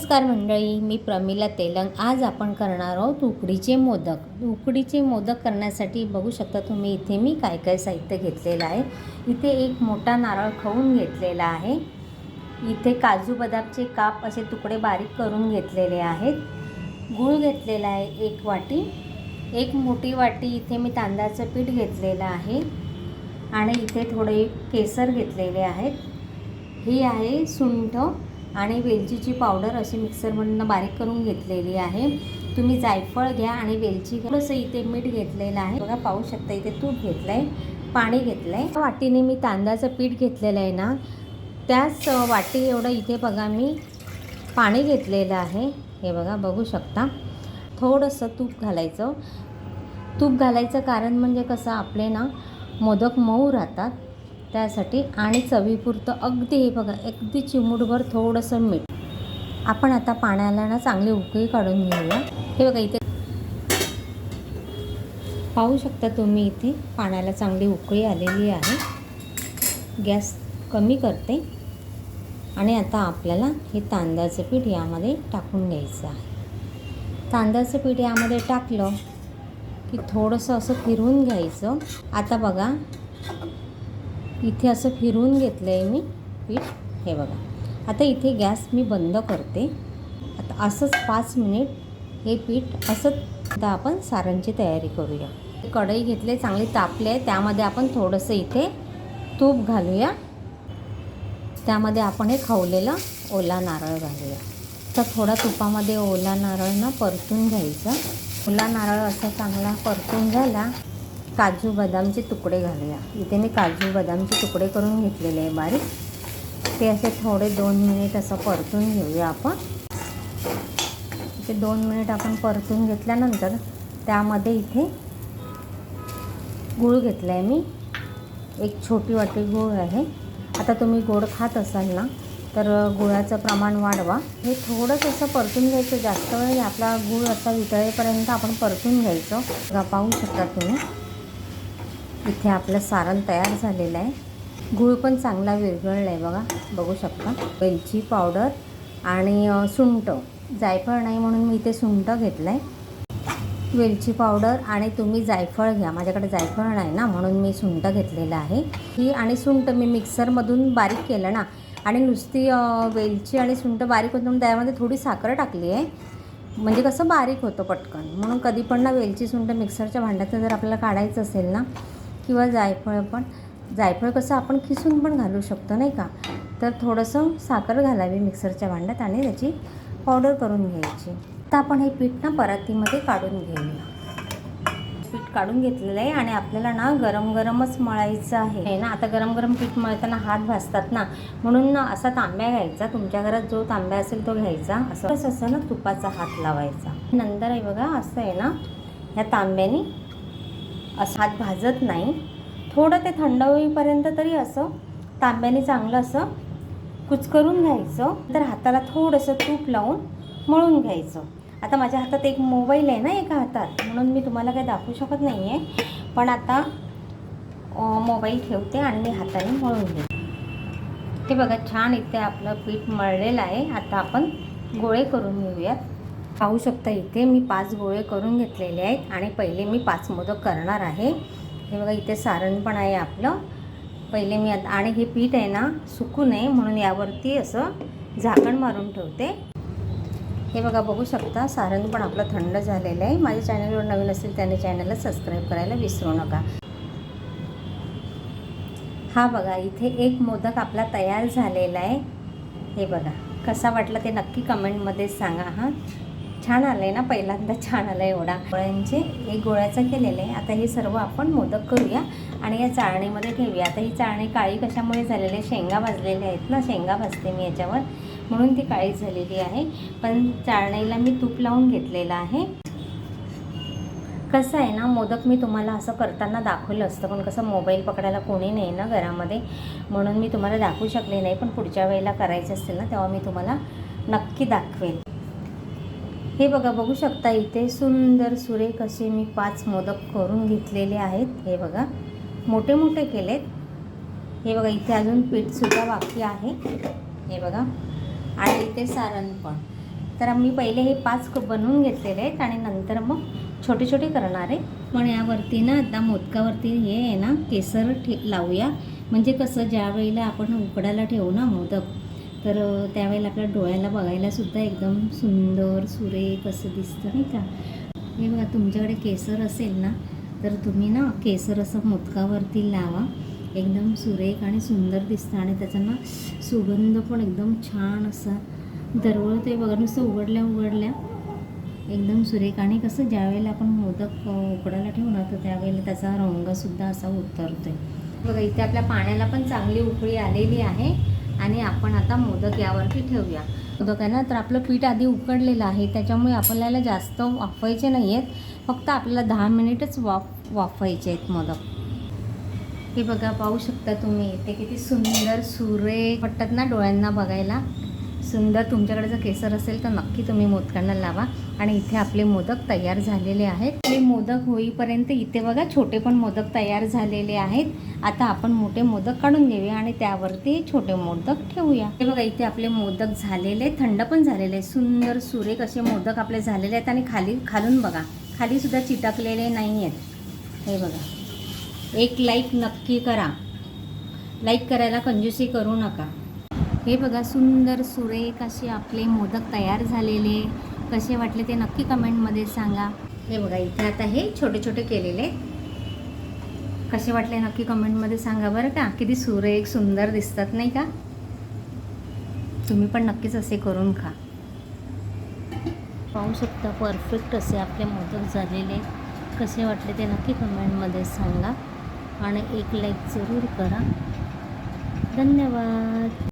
नमस्कार मंडळी मी प्रमिला तेलंग. आज आपण करणार आहोत उकडीचे मोदक. उकडीचे मोदक करण्यासाठी बघू शकता तुम्ही इथे मी काय काय साहित्य घेतलेलं आहे. इथे एक मोठा नारळ खाऊन घेतलेला आहे. इथे काजू बदामचे काप असे तुकडे बारीक करून घेतलेले आहेत. गूळ घेतलेला आहे एक वाटी. एक मोठी वाटी इथे मी तांदळाचं पीठ घेतलेलं आहे. आणि इथे थोडे केसर घेतलेले आहेत. ही आहे सुंठ आणि वेलचीची पावडर अशी मिक्सरमधनं बारीक करून घेतलेली आहे. तुम्ही जायफळ घ्या आणि वेलची घ्या. थोडंसं इथे मीठ घेतलेलं आहे. बघा पाहू शकता इथे तूप घेतलं आहे पाणी घेतलं आहे वाटीने मी तांदळाचं पीठ घेतलेलं आहे ना त्याच वाटी एवढं इथे बघा मी पाणी घेतलेलं आहे. हे बघा बघू शकता. थोडंसं तूप घालायचं. तूप घालायचं कारण म्हणजे कसं आपले ना मोदक मऊ राहतात. त्यासाठी आणि चवीपुरतं अगदी हे बघा अगदी चिमूटभर थोडंसं मीठ. आपण आता पाण्याला ना चांगली उकळी काढून घेऊया. हे बघा इथे. पाहू शकता तुम्ही इथे पाण्याला चांगली उकळी आलेली आहे. गॅस कमी करते. आणि आता आपल्याला हे तांदळाचं पीठ यामध्ये टाकून घ्यायचं आहे. तांदळाचं पीठ यामध्ये टाकलं की थोडंसं असं फिरवून घ्यायचं. आता बघा इथे असं फिरवून घेतलं आहे मी पीठ. हे बघा. आता इथे गॅस मी बंद करते. आता असंच पाच मिनिट हे पीठ असंच आता आपण सारणची तयारी करूया. कढई घेतले चांगली तापले आहे. त्यामध्ये आपण थोडंसं इथे तूप घालूया. त्यामध्ये आपण हे खवलेलं ओला नारळ घालूया. तर थोडा तुपामध्ये ओला नारळ ना परतून घ्यायचा. ओला नारळ असा चांगला परतून झाला काजू बदामचे तुकडे घालूया. इथे मी काजू बदामचे तुकडे करून घेतलेले आहे बारीक. ते असे थोडे दोन मिनिट असं परतून घेऊया आपण. ते दोन मिनिट आपण परतून घेतल्यानंतर त्यामध्ये इथे गूळ घेतला आहे मी. एक छोटी वाटी गूळ आहे. आता तुम्ही गोड खात असाल ना तर गुळाचं प्रमाण वाढवा. हे थोडंसं असं परतून घ्यायचं. जास्त वेळ आपला गूळ असा वितळेपर्यंत आपण परतून घ्यायचं. बघा पाहू शकता तुम्ही. इथे आपलं सारण तयार झालेलं आहे. गूळ पण चांगला विरघळला आहे बघा. बघू शकता. वेलची पावडर आणि सुंठ जायफळ नाही म्हणून मी इथे सुंठ घेतलं आहे वेलची पावडर आणि तुम्ही जायफळ घ्या. माझ्याकडे जायफळ नाही ना म्हणून मी सुंठ घेतलेलं आहे. ही आणि सुंठ मी मिक्सरमधून बारीक केलं ना आणि नुसती वेलची आणि सुंठ बारीक होतं म्हणून त्यामध्ये थोडी साखर टाकली आहे. म्हणजे कसं बारीक होतं पटकन. म्हणून कधी पण ना वेलची सुंठ मिक्सरच्या भांड्याचं जर आपल्याला काढायचं असेल ना किंवा जायफळ पण. जायफळ कसं आपण खिसून पण घालू शकतो नाही का? तर थोडंसं साखर घालावी मिक्सरच्या भांड्यात आणि त्याची पावडर करून घ्यायची. आता आपण हे पीठ ना परातीमध्ये काढून घेऊया. पीठ काढून घेतलेलं आहे आणि आपल्याला ना गरम गरमच मळायचं आहे. ना आता गरम गरम पीठ मळताना हात भाजतात ना म्हणून ना असा तांब्या घ्यायचा. तुमच्या घरात जो तांब्या असेल तो घ्यायचा. असं असं ना तुपाचा हात लावायचा. नंतर आहे बघा असं आहे ना ह्या तांब्याने असं हात भाजत नाही. थोडं ते थंड होईपर्यंत तरी असं तांब्याने चांगलं असं कुचकरून घ्यायचं. तर हाताला थोडंसं तूप लावून मळून घ्यायचं. आता माझ्या हातात एक मोबाईल आहे ना एका हातात म्हणून मी तुम्हाला काही दाखवू शकत नाही आहे पण आता मोबाईल ठेवते आणि मी हाताने मळून घेते. ते बघा छान इथे आपलं पीठ मळलेलं आहे. आता आपण गोळे करून घेऊयात. पाहू शकता. इथे मी पाच गोळे करून घेतलेले आहेत आणि पहिले मी पाच मोदक करणार आहे. हे बघा इथे सारण पण आहे आपलं. पहिले मी आणि हे पीठ आहे ना सुकू नये म्हणून यावरती असं झाकण मारून ठेवते. हे बघा बघू शकता सारण पण आपलं थंड झालेलं आहे. माझ्या चॅनलवर नवीन असेल त्याने चॅनलला सबस्क्राईब करायला विसरू नका. हा बघा इथे एक मोदक आपला तयार झालेला आहे. हे बघा कसा वाटला ते नक्की कमेंटमध्ये सांगा हां. छान आलं आहे ना पहिल्यांदा छान आलं आहे एवढा. गोळ्यांचे एक गोळ्याचं केलेलं आहे. आता हे सर्व आपण मोदक करूया आणि या चाळणीमध्ये ठेवूया. आता ही चाळणी काळी कशामुळे झालेली आहे? शेंगा भाजलेल्या आहेत ना. शेंगा भाजते मी याच्यावर. म्हणून ती काळी झालेली आहे. पण चाळणीला मी तूप लावून घेतलेलं आहे. कसं आहे ना मोदक मी तुम्हाला असं करताना दाखवलं असतं. पण कसं मोबाईल पकडायला कोणी नाही ना घरामध्ये. म्हणून मी तुम्हाला दाखवू शकले नाही. पण पुढच्या वेळेला करायचं असेल ना तेव्हा मी तुम्हाला नक्की दाखवेल. हे बघा बघू शकता इथे सुंदर सुरेख असे मी पाच मोदक करून घेतलेले आहेत. हे बघा मोठे मोठे केलेत. हे बघा इथे अजून पीठसुद्धा बाकी आहे. हे बघा आणि इथे सारण पण. तर मी पहिले हे पाच बनवून घेतलेले आहेत आणि नंतर मग छोटे छोटे करणार आहे. पण यावरती ना आता मोदकावरती हे आहे ना केसर ठे लावूया. म्हणजे कसं ज्या वेळेला आपण उकडायला ठेवू ना मोदक तर त्यावेळेला आपल्या डोळ्याला बघायला सुद्धा एकदम सुंदर सुरेख असं दिसतं नाही का? हे बघा तुमच्याकडे केसर असेल ना तर तुम्ही ना केसर असं मोदकावरती लावा. एकदम सुरेख आणि सुंदर दिसतं आणि त्याचा ना सुगंध पण एकदम छान असा दरवळत आहे बघा नुसतं उघडल्या उघडल्या. एकदम सुरेख. आणि कसं ज्यावेळेला आपण मोदक उकडायला ठेवू ना तर त्यावेळेला त्याचा रंगसुद्धा असा उतरतो आहे बघा इथे आपल्या पाण्याला पण चांगली उकळी आलेली आहे. आणि आपण आता मोदक यावरती ठेवूया. मोदक आहे ना तर आपलं पीठ आधी उकडलेलं आहे त्याच्यामुळे आपल्याला जास्त वाफवायचे नाही आहेत फक्त आपल्याला दहा मिनिटच वाफ वाफवायचे आहेत मोदक. हे बघा पाहू शकता तुम्ही ते किती सुंदर सुरेख वाटतात ना डोळ्यांना बघायला. सुंदर तुमच्याकडे जर केसर असेल तर नक्की तुम्ही मोदकांना लावा. आणि इथे आपले मोदक तयार झालेले आहेत. आपले मोदक होईपर्यंत इथे बघा छोटे पण मोदक तयार झालेले आहेत. आता आपण मोठे मोदक काढून घेऊया आणि त्यावरती छोटे मोदक ठेवूया. हे बघा इथे आपले मोदक झालेले थंड पण झालेले आहेत. सुंदर सुरेख असे मोदक आपले झालेले आहेत. आणि खाली खालून बघा खाली सुद्धा चिटकलेले नाही आहेत. हे बघा एक लाईक नक्की करा. लाईक करायला कंजूसी करू नका. हे बघा सुंदर सुरेख असे आपले मोदक तयार झालेले. कसे वाटले ते नक्की कमेंटमध्ये सांगा. हे बघा इथे आता हे छोटे छोटे केलेले. कसे वाटले नक्की कमेंटमध्ये सांगा बरं का. किती सुरेख सुंदर दिसतात नाही का? तुम्ही पण नक्कीच असे करून खा. पाहू शकता परफेक्ट असे आपले मोदक झालेले. कसे वाटले ते नक्की कमेंटमध्ये सांगा. आणि एक लाईक जरूर करा. धन्यवाद.